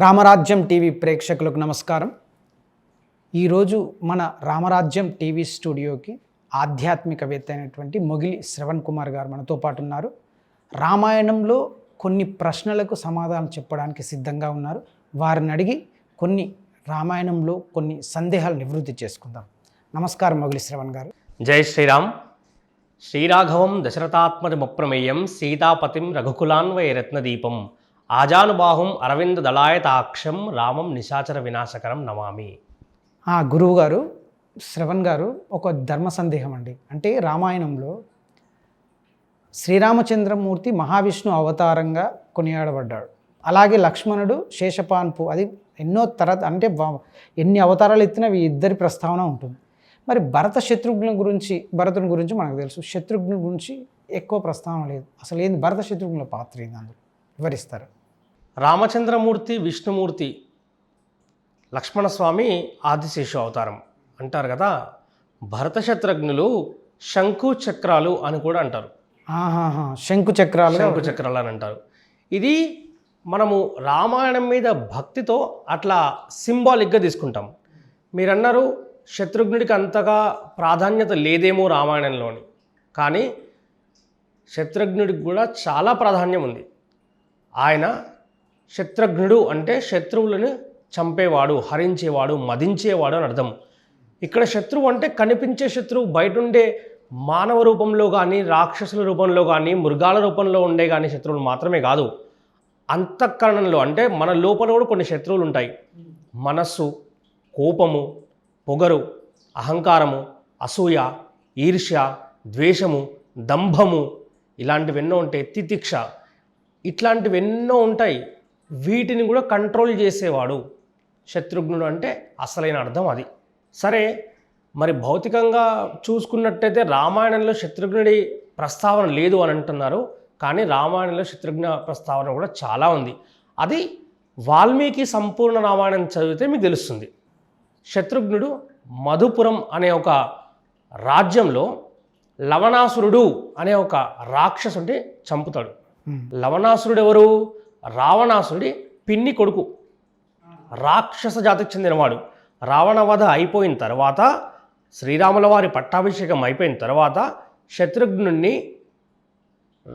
రామరాజ్యం TV ప్రేక్షకులకు నమస్కారం. ఈరోజు మన రామరాజ్యం టీవీ స్టూడియోకి ఆధ్యాత్మికవేత్త అయినటువంటి మొగిలి శ్రవణ్ కుమార్ గారు మనతో పాటు ఉన్నారు. రామాయణంలో కొన్ని ప్రశ్నలకు సమాధానం చెప్పడానికి సిద్ధంగా ఉన్నారు. వారిని అడిగి కొన్ని రామాయణంలో కొన్ని సందేహాలు నివృత్తి చేసుకుందాం. నమస్కారం మొగిలి శ్రవణ్ గారు. జై శ్రీరామ్. శ్రీరాఘవం దశరథాత్మజమప్రమేయం సీతాపతిం రఘుకులాన్వయ రత్నదీపం ఆజానుబాహుం అరవింద దళాయతాక్షం రామం నిశాచర వినాశకరం నమామి. ఆ, గురువు గారు శ్రవణ్ గారు ఒక ధర్మ సందేహం అండి. అంటే రామాయణంలో శ్రీరామచంద్రమూర్తి మహావిష్ణు అవతారంగా కొనియాడబడ్డాడు. అలాగే లక్ష్మణుడు శేషపాన్పు అది ఎన్నో తరత అంటే ఎన్ని అవతారాలు ఎత్తినా ఈ ఇద్దరి ప్రస్తావన ఉంటుంది. మరి భరత శత్రుఘ్నుల గురించి భరతుని గురించి మనకు తెలుసు. శత్రుఘ్న గురించి ఎక్కువ ప్రస్తావన లేదు. అసలు ఏంది? భరత శత్రుఘ్నుల పాత్ర ఏంది అందులో? వివరిస్తారు? రామచంద్రమూర్తి విష్ణుమూర్తి లక్ష్మణస్వామి ఆదిశేషు అవతారం అంటారు కదా. భరత శత్రుఘ్నులు శంకు చక్రాలు అని కూడా అంటారు. శంకు చక్రాలు. శంకు చక్రాలు అని అంటారు. ఇది మనము రామాయణం మీద భక్తితో అట్లా సింబాలిక్గా తీసుకుంటాం. మీరన్నారు శత్రుఘ్నుడికి అంతగా ప్రాధాన్యత లేదేమో రామాయణంలోని. కానీ శత్రుఘ్నుడికి కూడా చాలా ప్రాధాన్యం ఉంది. ఆయన శత్రుఘ్నుడు అంటే శత్రువులను చంపేవాడు హరించేవాడు మదించేవాడు అని అర్థం. ఇక్కడ శత్రువు అంటే కనిపించే శత్రువు బయట ఉండే మానవ రూపంలో కానీ రాక్షసుల రూపంలో కానీ మృగాల రూపంలో ఉండే కానీ శత్రువులు మాత్రమే కాదు. అంతఃకరణంలో అంటే మన లోపల కూడా కొన్ని శత్రువులు ఉంటాయి. మనస్సు కోపము పొగరు అహంకారము అసూయ ఈర్ష్య ద్వేషము దంభము ఇలాంటివెన్నో ఉంటాయి. తితిక్ష ఇట్లాంటివి ఎన్నో ఉంటాయి. వీటిని కూడా కంట్రోల్ చేసేవాడు. శత్రుఘ్నుడు అంటే అసలైన అర్థం అది. సరే మరి భౌతికంగా చూసుకున్నట్టయితే రామాయణంలో శత్రుఘ్నుడి ప్రస్తావన లేదు అని అంటున్నారు. కానీ రామాయణంలో శత్రుఘ్న ప్రస్తావన కూడా చాలా ఉంది. అది వాల్మీకి సంపూర్ణ రామాయణం చదివితే మీకు తెలుస్తుంది. శత్రుఘ్నుడు మధుపురం అనే ఒక రాజ్యంలో లవణాసురుడు అనే ఒక రాక్షసుడిని చంపుతాడు. లవణాసురుడు ఎవరు రావణాసుడి పిన్ని కొడుకు. రాక్షస జాతికి చెందినవాడు. రావణవధ అయిపోయిన తర్వాత శ్రీరాముల వారి పట్టాభిషేకం అయిపోయిన తర్వాత శత్రుఘ్నుడిని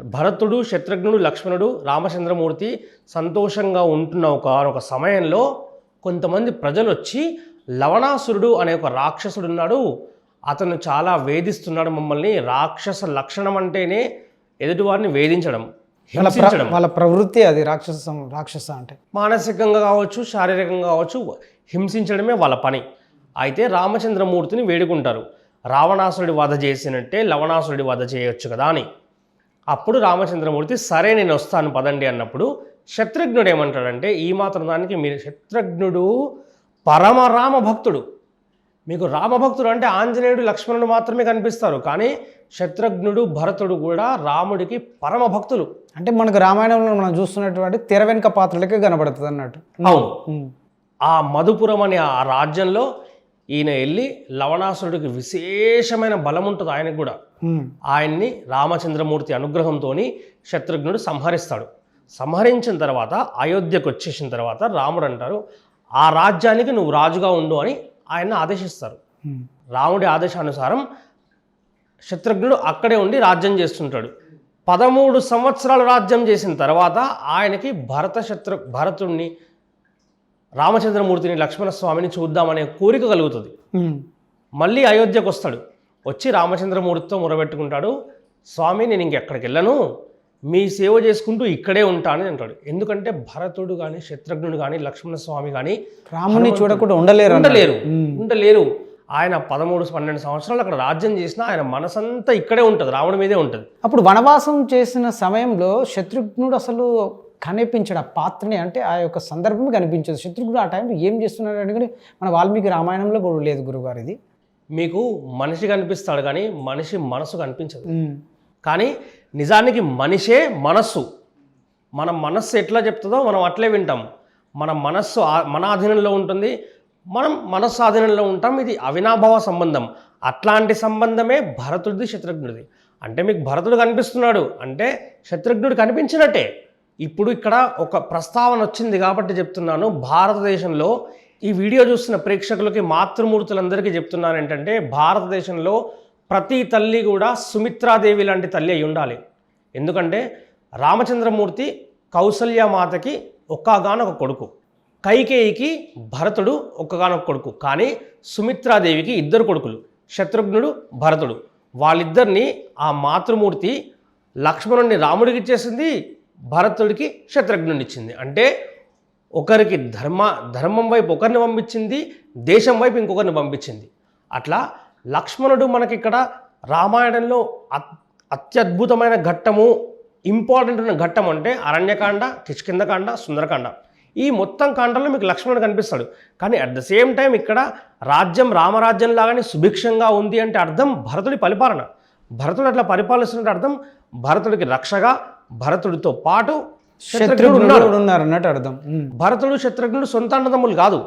భరతుడు శత్రుఘ్నుడు లక్ష్మణుడు రామచంద్రమూర్తి సంతోషంగా ఉంటున్న ఒక ఒక సమయంలో కొంతమంది ప్రజలు వచ్చి లవణాసురుడు అనే ఒక రాక్షసుడు ఉన్నాడు అతను చాలా వేధిస్తున్నాడు మమ్మల్ని. రాక్షస లక్షణం అంటేనే ఎదుటివారిని వేధించడం. హింసించడం. వాళ్ళ ప్రవృత్తి అది రాక్షస రాక్షస అంటే. మానసికంగా కావచ్చు శారీరకంగా కావచ్చు హింసించడమే వాళ్ళ పని. అయితే రామచంద్రమూర్తిని వేడుకుంటారు. రావణాసురుడి వధ చేసినట్టే లవణాసురుడి వధ చేయొచ్చు కదా అని. అప్పుడు రామచంద్రమూర్తి సరే నేను వస్తాను పదండి అన్నప్పుడు శత్రుఘ్నుడు ఏమంటాడంటే ఈ మాత్రం దానికి మీరు శత్రుఘ్నుడు పరమరామ భక్తుడు మీకు రామభక్తుడు అంటే ఆంజనేయుడు లక్ష్మణుడు మాత్రమే కనిపిస్తారు. కానీ శత్రుఘ్నుడు భరతుడు కూడా రాముడికి పరమ భక్తులు. అంటే మనకు రామాయణంలో మనం చూస్తున్నటువంటి తెర వెనుక పాత్రలకే కనబడుతుంది అన్నట్టు. అవును. ఆ మధుపురం అనే ఆ రాజ్యంలో ఈయన వెళ్ళి లవణాసురుడికి విశేషమైన బలం ఉంటుంది ఆయనకు కూడా. ఆయన్ని రామచంద్రమూర్తి అనుగ్రహంతో శత్రుఘ్నుడు సంహరిస్తాడు. సంహరించిన తర్వాత అయోధ్యకు వచ్చేసిన తర్వాత రాముడు అంటారు ఆ రాజ్యానికి నువ్వు రాజుగా ఉండు అని ఆయన ఆదేశిస్తారు. రాముడి ఆదేశానుసారం శత్రుఘ్నుడు అక్కడే ఉండి రాజ్యం చేస్తుంటాడు. పదమూడు సంవత్సరాలు రాజ్యం చేసిన తర్వాత ఆయనకి భరత శత్రు భరతుడిని రామచంద్రమూర్తిని లక్ష్మణస్వామిని చూద్దామనే కోరిక కలుగుతుంది. మళ్ళీ అయోధ్యకు వస్తాడు వచ్చి రామచంద్రమూర్తితో మొరబెట్టుకుంటాడు. స్వామి నేను ఇంకెక్కడికి వెళ్ళను మీ సేవ చేసుకుంటూ ఇక్కడే ఉంటానని అంటాడు. ఎందుకంటే భరతుడు కానీ శత్రుఘ్నుడు కానీ లక్ష్మణస్వామి కానీ రాముని చూడకుండా ఉండలేరు. ఉండలేరు. ఉండలేరు. ఆయన పదమూడు పన్నెండు సంవత్సరాలు అక్కడ రాజ్యం చేసినా ఆయన మనసంతా ఇక్కడే ఉంటుంది రావణ మీదే ఉంటుంది. అప్పుడు వనవాసం చేసిన సమయంలో శత్రుఘ్నుడు అసలు కనిపించడు. ఆ పాత్రని అంటే ఆ యొక్క సందర్భం కనిపించదు. శత్రుఘ్నుడు ఆ టైంలో ఏం చేస్తున్నాడు కూడా మన వాల్మీకి రామాయణంలో కూడా లేదు గురుగారు ఇది. మీకు మనిషి కనిపిస్తాడు కానీ మనిషి మనసు కనిపించదు. కానీ నిజానికి మనిషే మనస్సు. మన మనస్సు ఎట్లా చెప్తుందో మనం అట్లే వింటాం. మన మనస్సు మన ఆధీనంలో ఉంటుంది. మనం మనస్సు ఆధీనంలో ఉంటాం. ఇది అవినాభావ సంబంధం. అట్లాంటి సంబంధమే భరతుడిది శత్రుఘ్నుడిది. అంటే మీకు భరతుడు కనిపిస్తున్నాడు. అంటే శత్రుఘ్నుడు కనిపించినట్టే. ఇప్పుడు ఇక్కడ ఒక ప్రస్తావన వచ్చింది కాబట్టి చెప్తున్నాను. భారతదేశంలో ఈ వీడియో చూస్తున్న ప్రేక్షకులకి మాతృమూర్తులందరికీ చెప్తున్నాను ఏంటంటే భారతదేశంలో ప్రతి తల్లి కూడా సుమిత్రాదేవి లాంటి తల్లి అయి ఉండాలి. ఎందుకంటే రామచంద్రమూర్తి కౌసల్యమాతకి ఒక్కగానొక కొడుకు. కైకేయికి భరతుడు ఒక్కగానొక కొడుకు. కానీ సుమిత్రాదేవికి ఇద్దరు కొడుకులు. శత్రుఘ్నుడు భరతుడు. వాళ్ళిద్దరిని ఆ మాతృమూర్తి లక్ష్మణుడిని రాముడికి ఇచ్చేసింది భరతుడికి శత్రుఘ్నుడిని ఇచ్చింది. అంటే ఒకరికి ధర్మ ధర్మం వైపు ఒకరిని పంపించింది దేశం వైపు ఇంకొకరిని పంపించింది. అట్లా లక్ష్మణుడు మనకి ఇక్కడ రామాయణంలో అత్ అత్యద్భుతమైన ఘట్టము ఇంపార్టెంట్ ఉన్న ఘట్టం అంటే అరణ్యకాండ కిష్కిందకాండ సుందరకాండ. ఈ మొత్తం కాండలో మీకు లక్ష్మణుడు కనిపిస్తాడు. కానీ అట్ ద సేమ్ టైం ఇక్కడ రాజ్యం రామరాజ్యం లాగానే సుభిక్షంగా ఉంది అంటే అర్థం భరతుడి పరిపాలన. భరతుడు అట్లా పరిపాలిస్తున్నట్టు అర్థం భరతుడికి రక్షగా భరతుడితో పాటు శత్రుఘ్నుడు ఉన్నారు అన్నట్టు అర్థం. భరతుడు శత్రుఘ్నుడు సొంత అన్నదమ్ములు కాదు.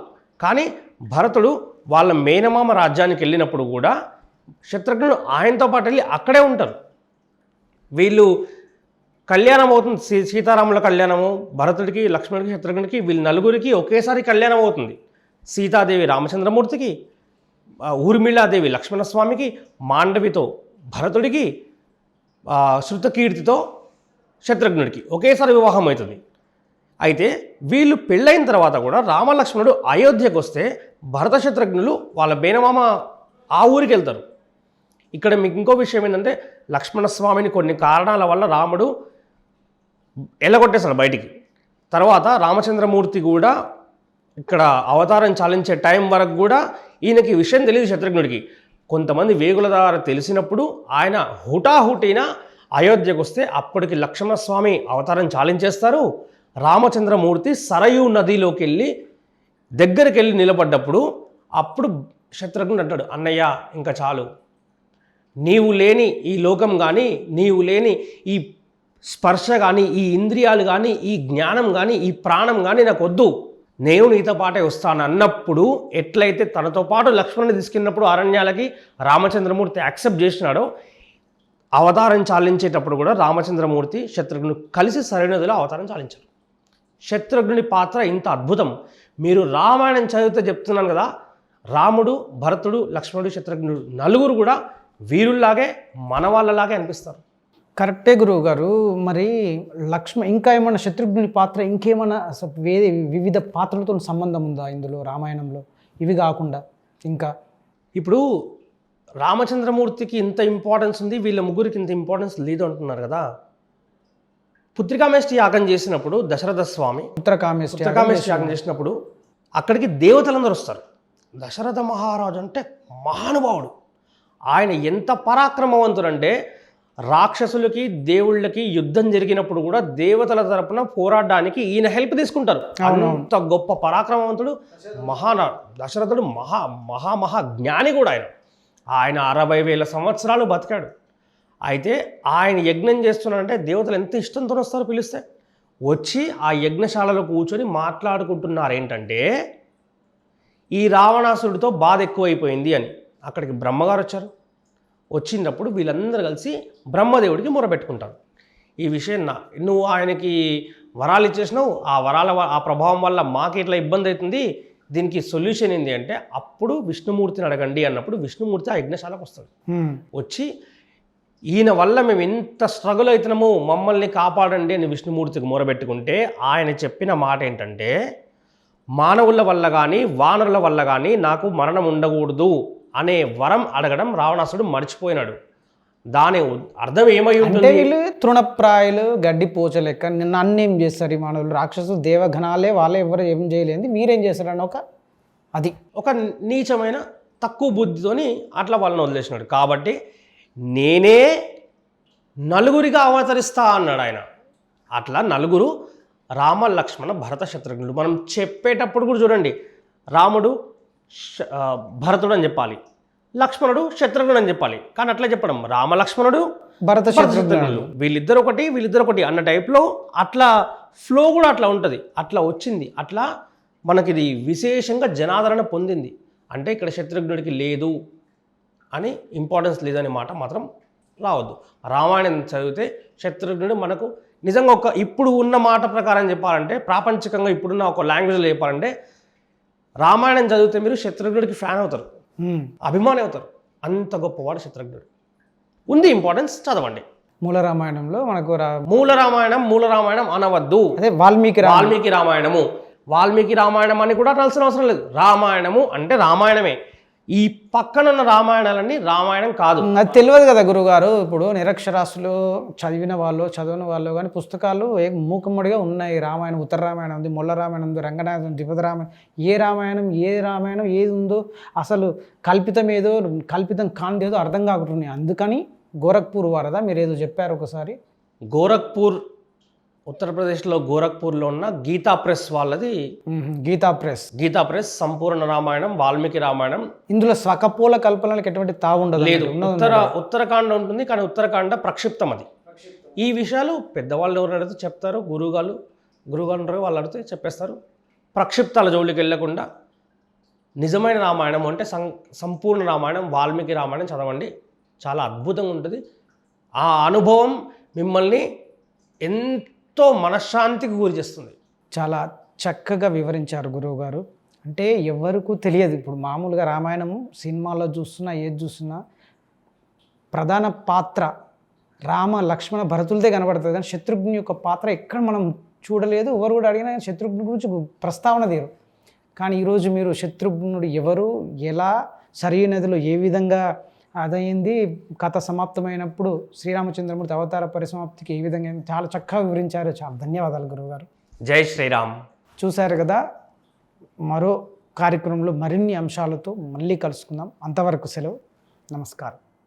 కానీ భరతుడు వాళ్ళ మేనమామ రాజ్యానికి వెళ్ళినప్పుడు కూడా శత్రుఘ్నుడు ఆయనతో పాటు వెళ్ళి అక్కడే ఉంటారు. వీళ్ళు కళ్యాణం అవుతుంది. సీ సీతారాముల కళ్యాణము భరతుడికి లక్ష్మణుడికి శత్రుఘ్నుడికి వీళ్ళు నలుగురికి ఒకేసారి కళ్యాణం అవుతుంది. సీతాదేవి రామచంద్రమూర్తికి ఊర్మిళాదేవి లక్ష్మణస్వామికి మాండవితో భరతుడికి శృతకీర్తితో శత్రుఘ్నుడికి ఒకేసారి వివాహం అవుతుంది. అయితే వీళ్ళు పెళ్ళైన తర్వాత కూడా రామలక్ష్మణుడు అయోధ్యకు వస్తే భరత శత్రుఘ్నులు వాళ్ళ బేనమామ ఆ ఊరికి వెళ్తారు. ఇక్కడ మీకు ఇంకో విషయం ఏంటంటే లక్ష్మణస్వామిని కొన్ని కారణాల వల్ల రాముడు ఎల్లగొట్టేశాడు బయటికి. తర్వాత రామచంద్రమూర్తి కూడా ఇక్కడ అవతారం చాలించే టైం వరకు కూడా ఈయనకి విషయం తెలియదు శత్రుఘ్నుడికి. కొంతమంది వేగుల ద్వారా తెలిసినప్పుడు ఆయన హుటాహుటిన అయోధ్యకు వస్తే అప్పటికి లక్ష్మణస్వామి అవతారం చాలించేస్తారు. రామచంద్రమూర్తి సరయూ నదిలోకి వెళ్ళి దగ్గరికి వెళ్ళి నిలబడ్డప్పుడు అప్పుడు శత్రుఘ్నుడు అంటాడు అన్నయ్య ఇంకా చాలు. నీవు లేని ఈ లోకం కానీ నీవు లేని ఈ స్పర్శ కానీ ఈ ఇంద్రియాలు కానీ ఈ జ్ఞానం కానీ ఈ ప్రాణం కానీ నాకు వద్దు. నేను నీతో పాటే వస్తాను. అన్నప్పుడు ఎట్లయితే తనతో పాటు లక్ష్మణుని తీసుకెళ్ళినప్పుడు అరణ్యాలకి రామచంద్రమూర్తి యాక్సెప్ట్ చేసినాడో అవతారం చాలించేటప్పుడు కూడా రామచంద్రమూర్తి శత్రుఘ్ను కలిసి సరైనదిలో అవతారం చాలించారు శత్రుఘ్నుడి పాత్ర ఇంత అద్భుతం. మీరు రామాయణం చదివితే చెప్తున్నాను కదా రాముడు భరతుడు లక్ష్మణుడు శత్రుఘ్నుడు నలుగురు కూడా వీరుల్లాగే మన వాళ్ళలాగే అనిపిస్తారు. కరెక్టే గురువు గారు మరి లక్ష్మ ఇంకా ఏమన్నా శత్రుఘ్నుని పాత్ర ఇంకేమన్నా అసలు వేరే వివిధ పాత్రలతో సంబంధం ఉందా ఇందులో రామాయణంలో? ఇవి కాకుండా ఇంకా. ఇప్పుడు రామచంద్రమూర్తికి ఇంత ఇంపార్టెన్స్ ఉంది వీళ్ళ ముగ్గురికి ఇంత ఇంపార్టెన్స్ లేదు అంటున్నారు కదా. పుత్రికామేష్టి యాగం చేసినప్పుడు దశరథ స్వామి ఉత్తరకామేష్టి పుత్రకామేష్టి యాగం చేసినప్పుడు అక్కడికి దేవతలందరూ వస్తారు. దశరథ మహారాజు అంటే మహానుభావుడు. ఆయన ఎంత పరాక్రమవంతుడంటే రాక్షసులకి దేవుళ్ళకి యుద్ధం జరిగినప్పుడు కూడా దేవతల తరపున పోరాడడానికి ఈయన హెల్ప్ తీసుకుంటారు. అంత గొప్ప పరాక్రమవంతుడు మహాన దశరథుడు మహా మహా మహా జ్ఞాని కూడా ఆయన. ఆయన అరవై వేల సంవత్సరాలు బతికాడు. అయితే ఆయన యజ్ఞం చేస్తున్నాడంటే దేవతలు ఎంత ఇష్టంతో వస్తారో పిలిస్తే. వచ్చి ఆ యజ్ఞశాలలో కూర్చొని మాట్లాడుకుంటున్నారు. ఏంటంటే ఈ రావణాసుడితో బాధ ఎక్కువైపోయింది అని. అక్కడికి బ్రహ్మగారు వచ్చారు. వచ్చినప్పుడు వీళ్ళందరూ కలిసి బ్రహ్మదేవుడికి మొరబెట్టుకుంటారు ఈ విషయం నా నువ్వు ఆయనకి వరాలు ఇచ్చేసినావు. ఆ వరాల ఆ ప్రభావం వల్ల మాకు ఇట్లా ఇబ్బంది అవుతుంది. దీనికి సొల్యూషన్ ఏంటి అంటే అప్పుడు విష్ణుమూర్తిని అడగండి అన్నప్పుడు విష్ణుమూర్తి ఆ యజ్ఞశాలకు వస్తాడు. వచ్చి ఈయన వల్ల మేము ఎంత స్ట్రగుల్ అవుతున్నాము మమ్మల్ని కాపాడండి అని విష్ణుమూర్తికి మొరబెట్టుకుంటే ఆయన చెప్పిన మాట ఏంటంటే మానవుల వల్ల కానీ వానరుల వల్ల కానీ నాకు మరణం ఉండకూడదు అనే వరం అడగడం రావణాసుడు మర్చిపోయినాడు. దాని అర్థం ఏమై ఉంటుంది? వీళ్ళు తృణప్రాయులు గడ్డి పోచ లెక్క నిన్న అన్ని ఏం చేస్తారు ఈ మానవులు? రాక్షసులు దేవఘనాలే వాళ్ళే ఎవరు ఏం చేయలేదు? మీరేం చేస్తారని ఒక అది. ఒక నీచమైన తక్కువ బుద్ధితోని అట్లా వాళ్ళని వదిలేసినాడు. కాబట్టి నేనే నలుగురిగా అవతరిస్తా అన్నాడు ఆయన. అట్లా నలుగురు రామ లక్ష్మణ భరత శత్రుఘ్నుడు. మనం చెప్పేటప్పుడు కూడా చూడండి రాముడు భరతుడు అని చెప్పాలి లక్ష్మణుడు శత్రుఘ్నుడు అని చెప్పాలి. కానీ అట్లా చెప్పడం రామ లక్ష్మణుడు భరత శత్రుఘ్నులు వీళ్ళిద్దరు ఒకటి వీళ్ళిద్దరు ఒకటి అన్న టైప్లో అట్లా ఫ్లో కూడా అట్లా ఉంటుంది. అట్లా వచ్చింది. అట్లా మనకి ఇది విశేషంగా జనాదరణ పొందింది. అంటే ఇక్కడ శత్రుఘ్నుడికి లేదు. అని ఇంపార్టెన్స్ లేదనే మాట మాత్రం రావద్దు. రామాయణం చదివితే శత్రుఘ్నుడు మనకు నిజంగా ఒక ఇప్పుడు ఉన్న మాట ప్రకారం చెప్పాలంటే ప్రాపంచికంగా ఇప్పుడున్న ఒక లాంగ్వేజ్లో చెప్పాలంటే రామాయణం చదివితే మీరు శత్రుఘ్నుడికి ఫ్యాన్ అవుతారు. అభిమాని అవుతారు. అంత గొప్పవాడు శత్రుఘ్నుడు ఉంది ఇంపార్టెన్స్ చదవండి. మూల రామాయణంలో మనకు రా మూల రామాయణం మూల రామాయణం అనవద్దు. అదే వాల్మీకి వాల్మీకి రామాయణము. వాల్మీకి రామాయణం అని కూడా అనాల్సిన అవసరం లేదు. రామాయణము అంటే రామాయణమే. ఈ పక్కనున్న రామాయణాలన్నీ రామాయణం కాదు. అది తెలియదు కదా గురుగారు. ఇప్పుడు నిరక్షరాస్యులు చదివిన వాళ్ళు చదివిన వాళ్ళు కానీ పుస్తకాలు ఏ మూకమ్మడిగా ఉన్నాయి. రామాయణం ఉత్తర రామాయణం ఉంది మొల్ల రామాయణం ఉంది రంగనాథం ద్విపద రామాయణం ఏ రామాయణం ఏ రామాయణం ఏది ఉందో అసలు కల్పితం ఏదో కల్పితం కానిదేదో అర్థం కాకుంటున్నాయి అందుకని గోరఖ్పూర్ వారదా? మీరు ఏదో చెప్పారు ఒకసారి. గోరఖ్పూర్ ఉత్తరప్రదేశ్లో గోరఖ్పూర్లో ఉన్న గీతా ప్రెస్ వాళ్ళది. గీతా ప్రెస్. గీతా ప్రెస్ సంపూర్ణ రామాయణం వాల్మీకి రామాయణం. ఇందులో స్వకపోల కల్పనలకు ఎటువంటి తావు ఉండదు లేదు. ఉత్తర ఉత్తరాఖండ ఉంటుంది కానీ ఉత్తరాఖండ ప్రక్షిప్తం అది. ఈ విషయాలు పెద్దవాళ్ళు ఎవరు అడిగితే చెప్తారు గురువుగారు గురువుగారు ఉంటారు వాళ్ళు అడిగితే చెప్పేస్తారు. ప్రక్షిప్తాల జోలికి వెళ్ళకుండా నిజమైన రామాయణం అంటే సం సంపూర్ణ రామాయణం వాల్మీకి రామాయణం చదవండి. చాలా అద్భుతంగా ఉంటుంది. ఆ అనుభవం మిమ్మల్ని ఎంతో ఎంతో మనశ్శాంతికి గురి చేస్తుంది. చాలా చక్కగా వివరించారు గురువుగారు. అంటే ఎవరికూ తెలియదు. ఇప్పుడు మామూలుగా రామాయణము సినిమాలో చూస్తున్నా ఏది చూస్తున్నా ప్రధాన పాత్ర రామ లక్ష్మణ భరతులదే కనబడుతుంది. కానీ శత్రుఘ్ని యొక్క పాత్ర ఎక్కడ మనం చూడలేదు. ఎవరు కూడా అడిగినా శత్రుఘ్ని గురించి ప్రస్తావన తీరు కానీ ఈరోజు మీరు శత్రుఘ్నుడు ఎవరు ఎలా సరియు నదిలో ఏ విధంగా అదైంది కథ సమాప్తమైనప్పుడు శ్రీరామచంద్రమూర్తి అవతార పరిసమాప్తికి ఏ విధంగా చాలా చక్కగా వివరించారు. చాలా ధన్యవాదాలు గురువుగారు. జై శ్రీరామ్. చూశారు కదా మరో కార్యక్రమంలో మరిన్ని అంశాలతో మళ్ళీ కలుసుకుందాం. అంతవరకు సెలవు. నమస్కారం.